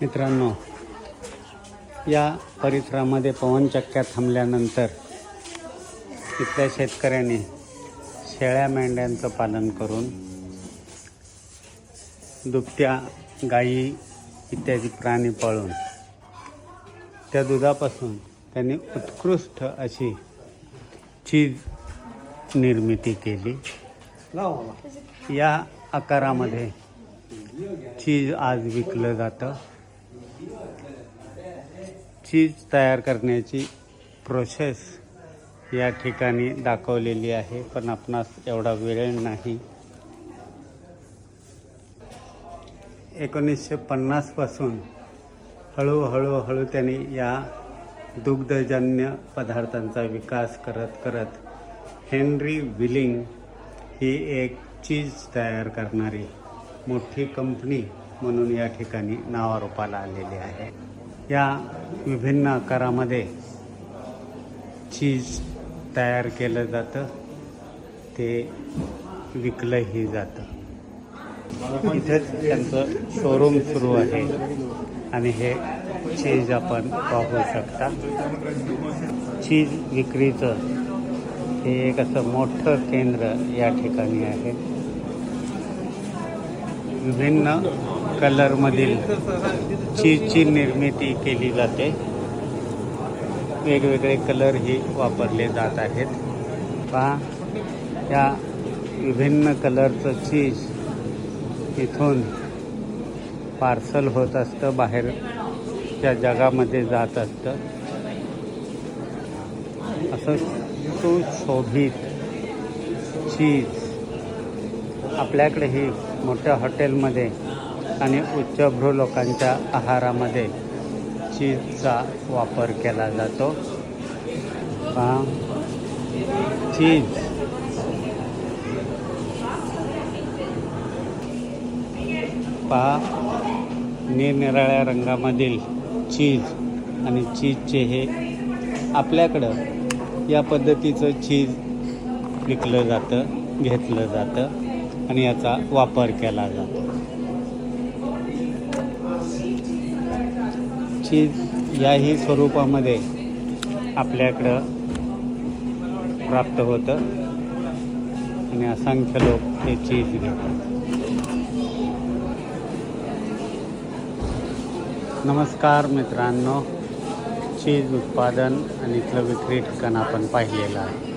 मित्रांनो या परिसरामध्ये पवनचक्क्या थांबल्यानंतर इथल्या शेतकऱ्यांनी शेळ्या मेंढ्यांचं पालन करून दुभत्या गायी इत्यादी प्राणी पाळून त्या दुधापासून त्यांनी उत्कृष्ट अशी चीज निर्मिती केली. या आकारामध्ये चीज आज विकलं जातं. चीज तयार करण्याची प्रोसेस या ठिकाणी दाखवलेली आहे पण आपणास एवढा वेळ नाही. एकोणीसशे पन्नासपासून हळूहळू हळू त्यांनी या दुग्धजन्य पदार्थांचा विकास करत करत हेनरी विलिंग ही एक चीज तयार करणारी मोठी कंपनी म्हणून या ठिकाणी नावारूपाला आलेली आहे. या विभिन्न आकारामध्ये चीज तयार केलं जातं. ते विकलंही जातं. इथेच त्यांचं शोरूम सुरू आहे. आणि हे चीज आपण पाहू शकता. चीज विक्रीचं हे एक असं मोठं केंद्र या ठिकाणी आहे. विभिन्न कलरमधील चीजची निर्मिती केली जाते. वेगवेगळे कलरही वापरले जात आहेत. पहा या विभिन्न कलरचं चीज इथून पार्सल होत असतं बाहेरच्या जगामध्ये जात असतं. असं सुशोभित चीज आपल्याकडेही मोठ्या हॉटेलमध्ये आणि उच्चभ्रू लोकांच्या आहारामध्ये चीजचा वापर केला जातो. पहा. चीज. पहा. निरनिराळ्या रंगामधील चीज आणि चीजचे हे आपल्याकडं या पद्धतीचं चीज विकलं जातं घेतलं जातं. आणि याचा वापर केला जातो. चीज याही स्वरूपामध्ये आपल्याकडं प्राप्त होतं. आणि असंख्य लोक हे चीज घेतात. नमस्कार मित्रांनो. चीज उत्पादन आणि इथलं विक्री ठिकाण आपण पाहिलेलं आहे.